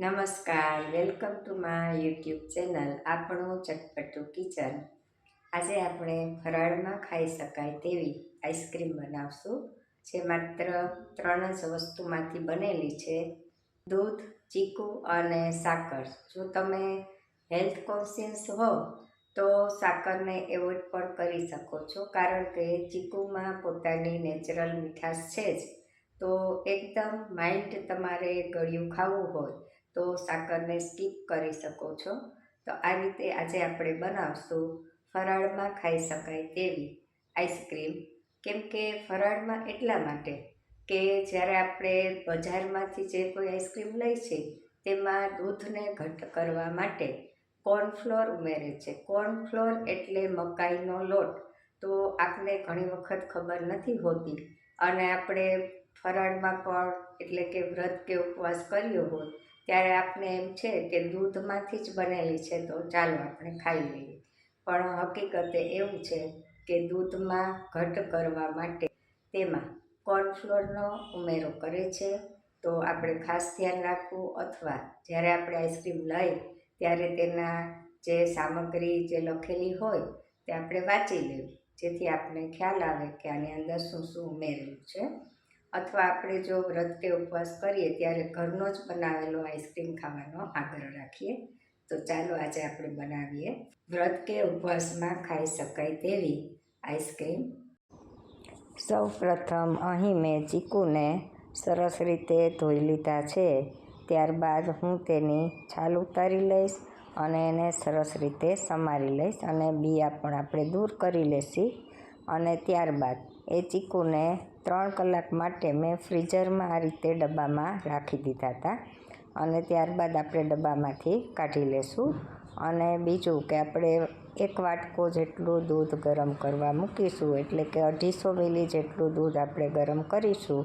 નમસ્કાર, welcome to my YouTube channel આપણું ચટપટું કિચન. આજે આપણે ફરાળમાં ખાઈ શકાય તેવી આઈસ્ક્રીમ બનાવશું, જે માત્ર ત્રણ જ વસ્તુમાંથી બનેલી છે. દૂધ, ચીકુ અને સાકર. જો તમે હેલ્થ કોન્શિયસ હો, તો સાકરને એવોઇડ પણ કરી શકો છો, કારણ કે ચીકુમાં પોતાની નેચરલ મીઠાશ છે જ. તો એકદમ માઇલ્ડ તમારે ગળ્યું ખાવું હોય તો સાકરને સ્કીપ કરી શકો છો. તો આ રીતે આજે આપણે બનાવશું ફરાળમાં ખાઈ શકાય તેવી આઈસ્ક્રીમ. કેમ કે ફરાળમાં એટલા માટે કે જ્યારે આપણે બજારમાંથી જે કોઈ આઈસ્ક્રીમ લઈ છે, તેમાં દૂધને ઘટ કરવા માટે કોર્નફ્લોર ઉમેરે છે. કોર્નફ્લોર એટલે મકાઈનો લોટ. તો આપને ઘણી વખત ખબર નથી હોતી અને આપણે ફરાળમાં પણ એટલે કે વ્રત કે ઉપવાસ કર્યો હોય ત્યારે આપને એમ છે કે દૂધમાંથી જ બનેલી છે, તો ચાલો આપણે ખાઈ લઈએ. પણ હકીકતે એવું છે કે દૂધમાં ઘટ કરવા માટે તેમાં કોર્નફ્લોરનો ઉમેરો કરે છે. તો આપણે ખાસ ધ્યાન રાખવું અથવા જ્યારે આપણે આઈસ્ક્રીમ લઈ ત્યારે તેના જે સામગ્રી જે લખેલી હોય તે આપણે વાંચી લેવી. જેથી આપણે ખ્યાલ આવે કે આની અંદર શું શું ઉમેરેલું છે. અથવા આપણે જો વ્રત કે ઉપવાસ કરીએ ત્યારે ઘરનો જ બનાવેલો આઈસ્ક્રીમ ખાવાનો આગ્રહ રાખીએ. તો ચાલો આજે આપણે બનાવીએ. વ્રત કે ઉપવાસમાં ખાઈ શકાય તેવી આઈસ્ક્રીમ. સૌ પ્રથમ અહીં મેં ચીકુને સરસ રીતે ધોઈ લીધા છે. ત્યારબાદ હું તેની છાલ ઉતારી લઈશ અને એને સરસ રીતે સમારી લઈશ અને બિયા પણ આપણે દૂર કરી લઈશી અને ત્યારબાદ એ ચીકુને ત્રણ કલાક માટે મેં ફ્રીઝરમાં આ રીતે ડબ્બામાં રાખી દીધા હતા અને ત્યારબાદ આપણે ડબ્બામાંથી કાઢી લેશું અને બીજું કે આપણે એક વાટકો જેટલું દૂધ ગરમ કરવા મૂકીશું એટલે કે અઢીસો મિલી જેટલું દૂધ આપણે ગરમ કરીશું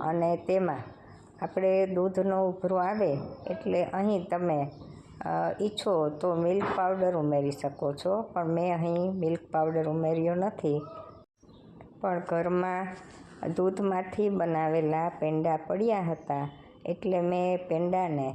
અને તેમાં આપણે દૂધનો ઉભરો આવે એટલે અહીં તમે ઈચ્છો તો મિલ્ક પાવડર ઉમેરી શકો છો, પણ મેં અહીં મિલ્ક પાવડર ઉમેર્યો નથી. પણ ઘરમાં દૂધમાંથી બનાવેલા પેંડા પડ્યા હતા એટલે મેં પેંડાને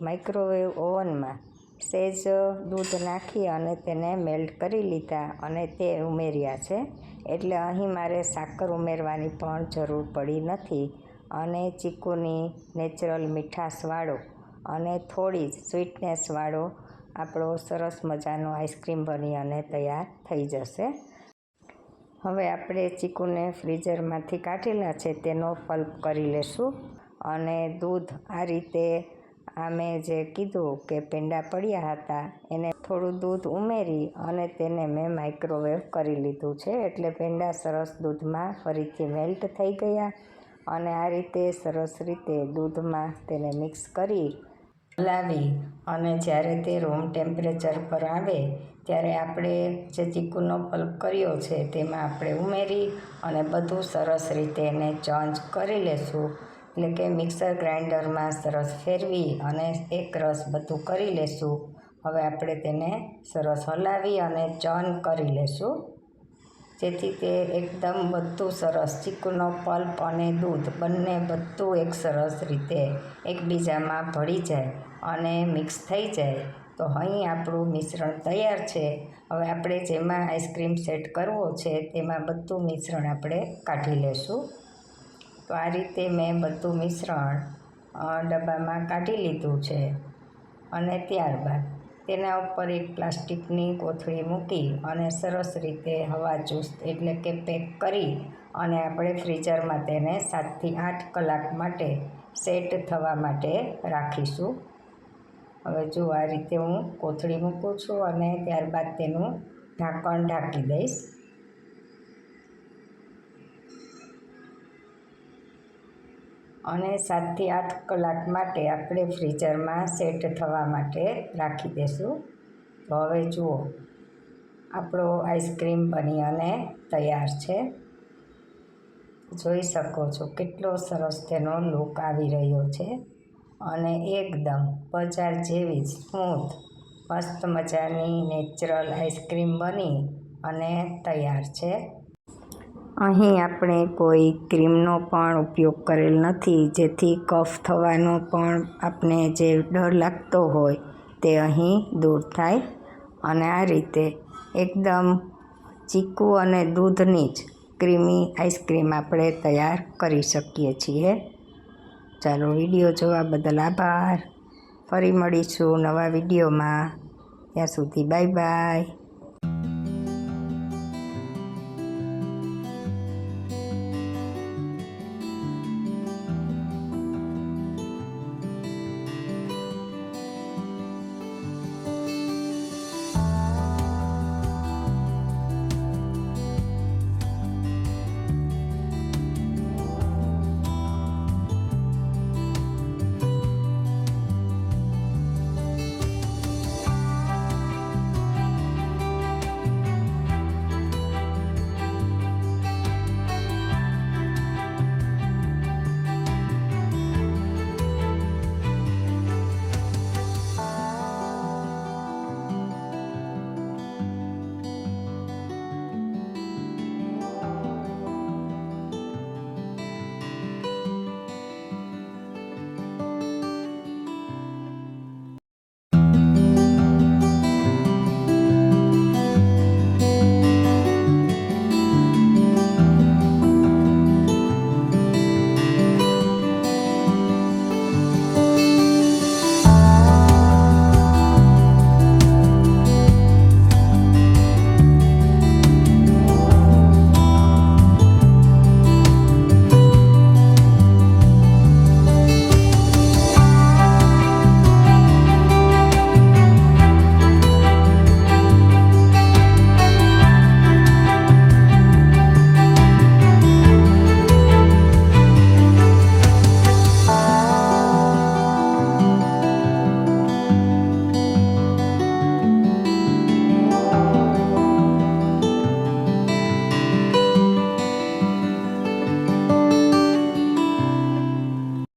માઇક્રોવેવ ઓવનમાં સહેજ દૂધ નાખી અને તેને મેલ્ટ કરી લીધા અને તે ઉમેર્યા છે. એટલે અહીં મારે સાકર ઉમેરવાની પણ જરૂર પડી નથી અને ચીકુની નેચરલ મીઠાશવાળો અને થોડી જ સ્વીટનેસવાળો આપણો સરસ મજાનો આઈસ્ક્રીમ બની અને તૈયાર થઈ જશે. હવે આપણે ચીકુને ફ્રીઝરમાંથી કાઢેલા છે, તેનો પલ્પ કરી લેશું અને દૂધ આ રીતે આ મેં જે કીધું કે પેંડા પડ્યા હતા, એને થોડું દૂધ ઉમેરી અને તેને મેં માઇક્રોવેવ કરી લીધું છે, એટલે પેંડા સરસ દૂધમાં ફરીથી મેલ્ટ થઈ ગયા અને આ રીતે સરસ રીતે દૂધમાં તેને મિક્સ કરી હલાવી અને જ્યારે તે રૂમ ટેમ્પરેચર પર આવે, ત્યારે આપણે જે ચીકુનો પલ્પ કર્યો છે તેમાં આપણે ઉમેરી અને બધું સરસ રીતે એને ચંચ કરી લેશું. એટલે કે મિક્સર ગ્રાઇન્ડરમાં સરસ ફેરવી અને એક રસ બધું કરી લેશું. હવે આપણે તેને સરસ હલાવી અને ચન કરી લેશું. જેથી તે એકદમ બધું સરસ, ચીકુનો પલ્પ અને દૂધ, બંને બધું એક સરસ રીતે એકબીજામાં ભળી જાય અને મિક્સ થઈ જાય. તો અહીં આપણું મિશ્રણ તૈયાર છે. હવે આપણે જેમાં આઈસ્ક્રીમ સેટ કરવો છે તેમાં બધું મિશ્રણ આપણે કાઢી લેશું. તો આ રીતે મેં બધું મિશ્રણ ડબ્બામાં કાઢી લીધું છે. અને ત્યારબાદ તેના ઉપર એક પ્લાસ્ટિકની કોથળી મૂકી અને સરસ રીતે હવા ચુસ્ત એટલે કે પેક કરી અને આપણે ફ્રીઝરમાં તેને સાતથી આઠ કલાક માટે સેટ થવા માટે રાખીશું. હવે જો આ રીતે હું કોથળી મૂકું છું અને ત્યારબાદ તેનું ઢાંકણ ઢાંકી દઈશ. અને સાતથી આઠ કલાક માટે આપણે ફ્રીઝરમાં સેટ થવા માટે રાખી દઈશું તો હવે જુઓ, આપણો આઈસ્ક્રીમ બની અને તૈયાર છે. જોઈ શકો છો કેટલો સરસ તેનો લુક આવી રહ્યો છે. અને એકદમ બજાર જેવી સ્મૂથ, મસ્ત મજાની નેચરલ આઈસ્ક્રીમ બની અને તૈયાર છે. અહીં આપણે કોઈ ક્રીમનો પણ ઉપયોગ કરેલ નથી, જેથી કફ થવાનો પણ આપણે જે ડર લાગતો હોય તે અહીં દૂર થાય. અને આ રીતે એકદમ ચીકુ અને દૂધની જ ક્રીમી આઈસ્ક્રીમ આપણે તૈયાર કરી શકીએ છીએ. ચાલો વીડિયો જોવા બદલ આભાર. ફરી મળીશું નવા વિડીયોમાં. ત્યાં સુધી બાય બાય.